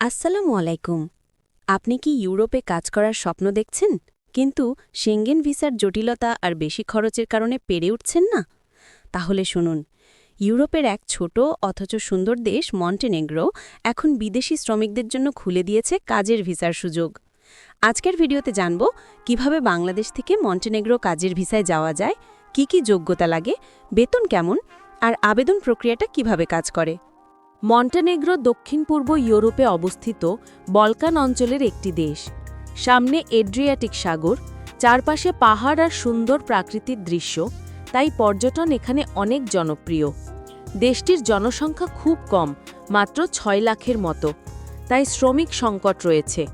আসসালামু আলাইকুম। আপনি কি ইউরোপে কাজ করার স্বপ্ন দেখছেন? কিন্তু সেঙ্গেন ভিসার জটিলতা আর বেশি খরচের কারণে পেরে উঠছেন না? তাহলে শুনুন, ইউরোপের এক ছোট অথচ সুন্দর দেশ মন্টেনেগ্রো এখন বিদেশি শ্রমিকদের জন্য খুলে দিয়েছে কাজের ভিসার সুযোগ। আজকের ভিডিওতে জানব, কীভাবে বাংলাদেশ থেকে মন্টেনেগ্রো কাজের ভিসায় যাওয়া যায়, কি কি যোগ্যতা লাগে, বেতন কেমন, আর আবেদন প্রক্রিয়াটা কীভাবে কাজ করে। মন্টেনেগ্রো দক্ষিণ পূর্ব ইউরোপে অবস্থিত বলকান অঞ্চলের একটি দেশ। সামনে এড্রিয়াটিক সাগর, চারপাশে পাহাড় আর সুন্দর প্রাকৃতিক দৃশ্য, তাই পর্যটন এখানে অনেক জনপ্রিয়। দেশটির জনসংখ্যা খুব কম, মাত্র ছয় লাখের মতো, তাই শ্রমিক সংকট রয়েছে।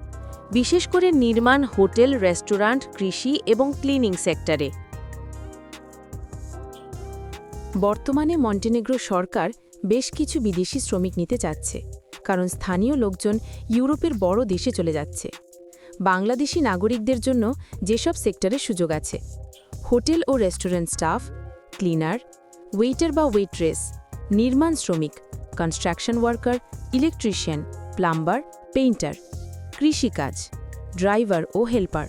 বিশেষ করে নির্মাণ হোটেল, রেস্টুরেন্ট, কৃষি এবং ক্লিনিং সেক্টরে। বর্তমানে মন্টেনেগ্রো সরকার বেশ কিছু বিদেশি শ্রমিক নিতে চাচ্ছে, কারণ স্থানীয় লোকজন ইউরোপের বড় দেশে চলে যাচ্ছে। বাংলাদেশি নাগরিকদের জন্য যেসব সেক্টরে সুযোগ আছে, হোটেল ও রেস্টুরেন্ট স্টাফ, ক্লিনার, ওয়েটার বা ওয়েট্রেস, নির্মাণ শ্রমিক, construction worker, electrician, plumber, painter, কৃষিকাজ, ড্রাইভার ও হেল্পার।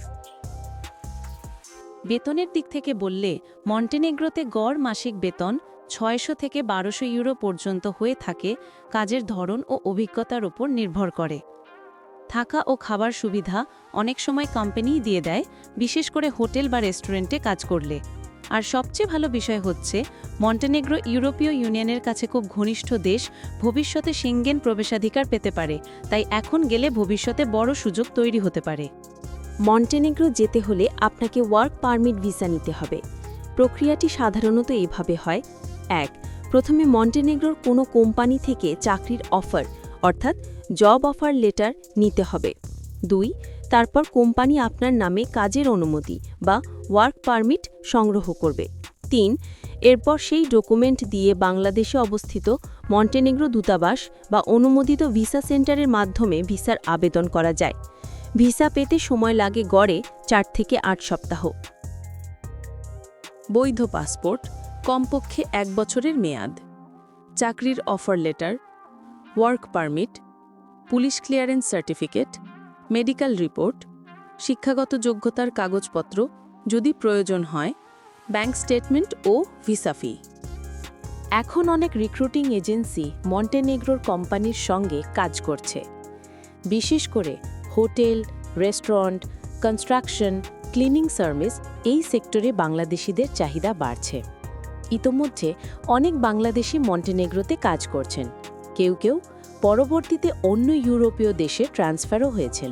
বেতনের দিক থেকে বললে, মন্টেনেগ্রোতে গড় মাসিক বেতন ছয়শো থেকে বারোশো ইউরো পর্যন্ত হয়ে থাকে, কাজের ধরন ও অভিজ্ঞতার ওপর নির্ভর করে। থাকা ও খাবার সুবিধা অনেক সময় কোম্পানিই দিয়ে দেয়, বিশেষ করে হোটেল বা রেস্টুরেন্টে কাজ করলে। আর সবচেয়ে ভালো বিষয় হচ্ছে, মন্টেনেগ্রো ইউরোপীয় ইউনিয়নের কাছে খুব ঘনিষ্ঠ দেশ, ভবিষ্যতে সেঙ্গেন প্রবেশাধিকার পেতে পারে, তাই এখন গেলে ভবিষ্যতে বড় সুযোগ তৈরি হতে পারে। মন্টেনেগ্রো যেতে হলে আপনাকে ওয়ার্ক পারমিট ভিসা নিতে হবে। প্রক্রিয়াটি সাধারণত এভাবে হয়। এক, প্রথমে মন্টেনেগ্রোর কোনো কোম্পানি থেকে চাকরির অফার, অর্থাৎ জব অফার লেটার নিতে হবে। দুই, তারপর কোম্পানি আপনার নামে কাজের অনুমতি বা ওয়ার্ক পারমিট সংগ্রহ করবে। তিন, এরপর সেই ডকুমেন্ট দিয়ে বাংলাদেশে অবস্থিত মন্টেনেগ্রো দূতাবাস বা অনুমোদিত ভিসা সেন্টারের মাধ্যমে ভিসার আবেদন করা যায়। ভিসা পেতে সময় লাগে গড়ে চার থেকে আট সপ্তাহ। বৈধ পাসপোর্ট, কমপক্ষে এক বছরের মেয়াদ। চাকরির offer letter, work permit, police clearance certificate, medical report, শিক্ষাগত যোগ্যতার কাগজপত্র যদি প্রয়োজন হয়, ব্যাংক স্টেটমেন্ট ও ভিসা ফি। এখন অনেক রিক্রুটিং এজেন্সি মন্টেনেগ্রোর কোম্পানির সঙ্গে কাজ করছে। বিশেষ করে hotel, restaurant, construction, cleaning service এই সেক্টরে বাংলাদেশিদের চাহিদা বাড়ছে। ইতোমধ্যে অনেক বাংলাদেশি মন্টেনেগ্রোতে কাজ করছেন। কেউ কেউ পরবর্তীতে অন্য ইউরোপীয় দেশে ট্রান্সফারও হয়েছেন।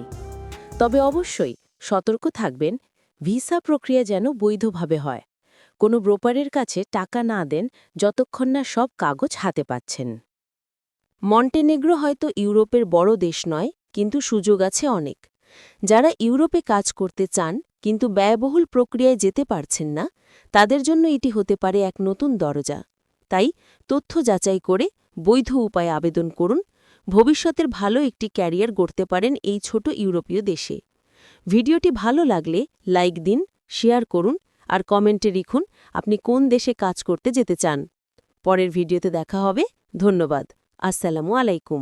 তবে অবশ্যই সতর্ক থাকবেন, ভিসা প্রক্রিয়া যেন বৈধভাবে হয়। কোনো ব্রোপারের কাছে টাকা না দেন যতক্ষণ না সব কাগজ হাতে পাচ্ছেন। মন্টেনেগ্রো হয়তো ইউরোপের বড় দেশ নয় কিন্তু সুযোগ আছে অনেক। যারা ইউরোপে কাজ করতে চান কিন্তু ব্যয়বহুল প্রক্রিয়ায় যেতে পারছেন না, তাদের জন্য এটি হতে পারে এক নতুন দরজা। তাই তথ্য যাচাই করে বৈধ উপায়ে আবেদন করুন। ভবিষ্যতের ভালো একটি ক্যারিয়ার গড়তে পারেন এই ছোট ইউরোপীয় দেশে। ভিডিওটি ভালো লাগলে লাইক দিন, শেয়ার করুন আর কমেন্টে লিখুন আপনি কোন দেশে কাজ করতে যেতে চান। পরের ভিডিওতে দেখা হবে। ধন্যবাদ। আসসালামু আলাইকুম।